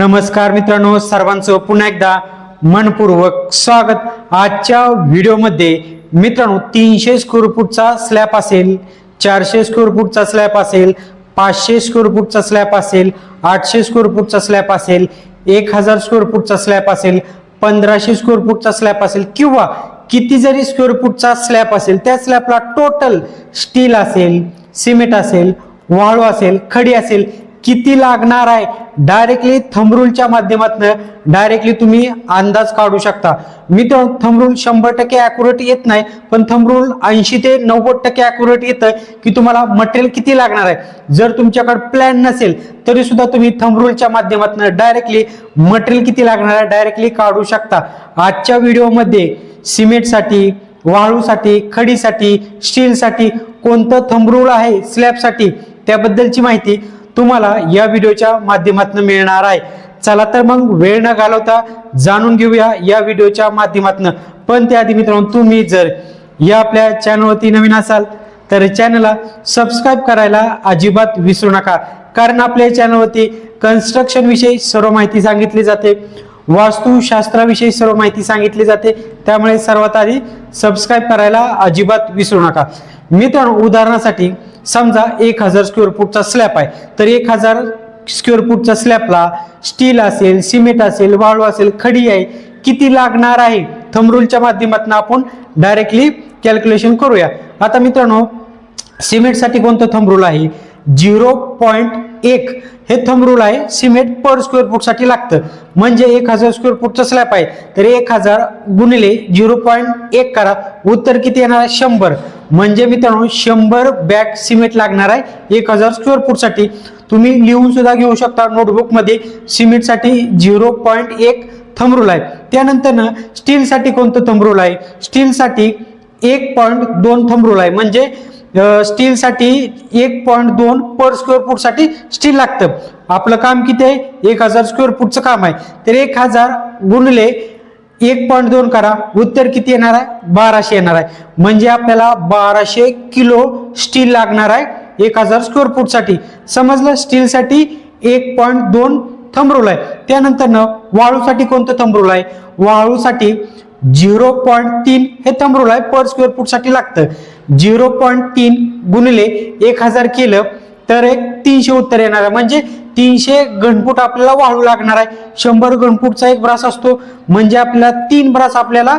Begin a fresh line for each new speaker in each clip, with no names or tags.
नमस्कार मित्रांनो सर्वांचं पुन्हा एकदा मनपूर्वक स्वागत. आजच्या व्हिडिओमध्ये मित्रांनो तीनशे स्क्वेअर फूटचा स्लॅब असेल चारशे स्क्वेअर फूटचा स्लॅब असेल पाचशे स्क्वेअर फूटचा स्लॅब असेल आठशे स्क्वेअर फूटचा स्लॅब असेल एक हजार स्क्वेअर फूटचा स्लॅब असेल पंधराशे स्क्वेअर फूटचा स्लॅब असेल किंवा किती जरी स्क्वेअर फूटचा स्लॅब असेल त्या स्लॅबला टोटल स्टील असेल सिमेंट असेल वाळू असेल खडी असेल किती लागणार आहे? डायरेक्टली थंबरूलच्या माध्यमातून डायरेक्टली तुम्ही अंदाज काढू शकता. मित्र थंबरूल शंभर टक्के अॅक्युरेट येत नाही पण थंबरूल ऐंशी ते नव्वद टक्के अॅक्युरेट येतं की तुम्हाला मटेरियल किती लागणार आहे. जर तुमच्याकडे प्लॅन नसेल तरी सुद्धा तुम्ही थंबरूलच्या माध्यमातून डायरेक्टली मटेरियल किती लागणार आहे डायरेक्टली काढू शकता. आजच्या व्हिडिओमध्ये सिमेंटसाठी वाळूसाठी खडीसाठी स्टीलसाठी कोणतं थंबरूल आहे स्लॅबसाठी त्याबद्दलची माहिती तुम्हाला या व्हिडिओच्या माध्यमातून मिळणार आहे. चला तर मग वेळ न घालवता जाणून घेऊया या व्हिडिओच्या माध्यमातून. पण त्याआधी मित्रांनो तुम्ही जर या आपल्या चॅनलवरती नवीन असाल तर चॅनलला सबस्क्राईब करायला अजिबात विसरू नका. कारण आपल्या चॅनलवरती कन्स्ट्रक्शन विषयी सर्व माहिती सांगितली जाते. वास्तुशास्त्राविषयी सर्व माहिती सांगितली जाते. त्यामुळे सर्वात आधी सबस्क्राईब करायला अजिबात विसरू नका. मित्रांनो उदाहरणासाठी समजा एक हजार स्क्वेअर फूटचा स्लॅब आहे तर एक हजार स्क्वेअर फूटच्या स्लॅबला स्टील असेल सिमेंट असेल वाळू असेल खडी आहे किती लागणार आहे? थंबरूलच्या माध्यमातून आपण डायरेक्टली कॅल्क्युलेशन करूया. आता मित्रांनो सिमेंटसाठी कोणतं थंबरूल आहे? झिरो पॉईंट एक. हे थंब रूल आहे. सिमेंट पर स्क्वेअर फूटसाठी लागतं. म्हणजे एक हजार स्क्वेअर फूटचा स्लॅब आहे. तर एक हजार गुणिले झिरो पॉईंट एक करा. उत्तर किती येणार आहे? शंभर. म्हणजे मित्रांनो शंभर बॅग सिमेंट लागणार आहे एक हजार स्क्वेअर फूटसाठी तुम्ही लिहून सुद्धा घेऊ शकता नोटबुकमध्ये सिमेंटसाठी झिरो पॉईंट एक थंबरूल आहे. त्यानंतर स्टीलसाठी कोणतं थंबरूल आहे? स्टीलसाठी एक पॉईंट दोन थंबरूल आहे. म्हणजे स्टीलसाठी एक पॉईंट दोन पर स्क्वेअर फूटसाठी स्टील लागतं. आपलं काम किती आहे? एक हजार स्क्वेअर फूटचं काम आहे. तर एक हजार गुणले एक पॉईंट दोन करा. उत्तर किती येणार आहे? बाराशे येणार आहे. म्हणजे आपल्याला बाराशे किलो स्टील लागणार आहे एक हजार स्क्वेअर फूटसाठी समजलं? स्टीलसाठी एक पॉईंट दोन थंबरूल आहे. त्यानंतर न वाळूसाठी कोणतं थंबरूल आहे? वाळूसाठी झिरो पॉईंट तीन हे थंब आहे पर स्क्वेअर फूटसाठी लागतं. झिरो पॉईंट तीन गुणिले एक हजार केलं तर एक तीनशे उत्तर येणार आहे. म्हणजे तीनशे घनफूट आपल्याला वाळू लागणार आहे. शंभर घनफूटचा एक ब्रास असतो. म्हणजे आपल्याला तीन ब्रास आपल्याला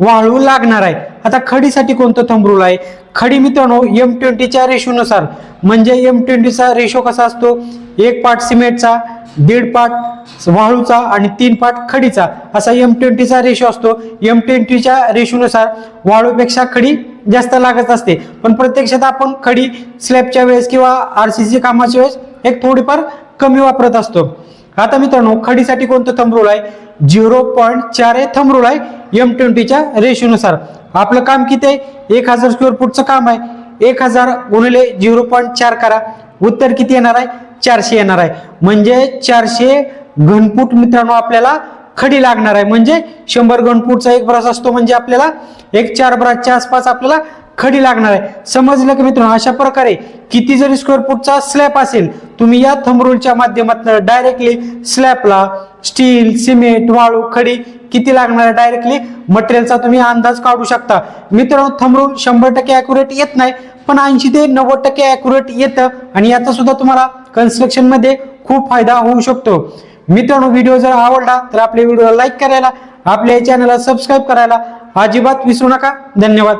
वाळू लागणार आहे. आता खडीसाठी कोणतं थंबरूल आहे? खडी मित्रांनो एम ट्वेंटीच्या रेशोनुसार. म्हणजे एम ट्वेंटीचा रेशो कसा असतो? एक पाट सिमेंटचा दीड पाट वाळूचा आणि तीन पाट खडीचा. असा एम ट्वेंटीचा रेशो असतो. एम ट्वेंटीच्या रेशोनुसार वाळूपेक्षा खडी जास्त लागत असते. पण प्रत्यक्षात आपण खडी स्लॅबच्या वेळेस किंवा आर सी सी कामाच्या वेळेस एक थोडीफार कमी वापरत असतो. आता मित्रांनो खडीसाठी कोणतं थंबरूल आहे? झिरो पॉईंट चार हे थंबरूल आहे. एम ट्वेंटीच्या रेशोनुसार आपलं काम किती आहे? एक हजार स्क्वेअर फूटचं काम आहे. एक हजार गुणिले झिरो पॉईंट चार करा. उत्तर किती येणार आहे? चारशे येणार आहे. म्हणजे चारशे घनफूट मित्रांनो आपल्याला खडी लागणार आहे. म्हणजे शंभर घनफूटचा एक ब्रास असतो म्हणजे आपल्याला एक चार ब्रासच्या आसपास आपल्याला खडी लागणार आहे. समजलं की मित्रांनो? अशा प्रकारे किती जरी स्क्वेअर फूटचा स्लॅब असेल तुम्ही या थंबरूलच्या माध्यमातून डायरेक्टली स्लॅबला स्टील सिमेंट वाळू खडी किती लागणार आहे डायरेक्टली मटेरियलचा तुम्ही अंदाज काढू शकता. मित्रांनो थंबरूल शंभर टक्के अॅक्युरेट येत नाही पण ऐंशी ते नव्वद टक्के अॅक्युरेट येतं आणि याचा सुद्धा तुम्हाला कन्स्ट्रक्शनमध्ये खूप फायदा होऊ शकतो. मित्रांनो व्हिडिओ जर आवडला तर आपल्या व्हिडिओला लाईक करायला आपल्या चॅनलला सबस्क्राईब करायला अजिबात विसरू नका. धन्यवाद.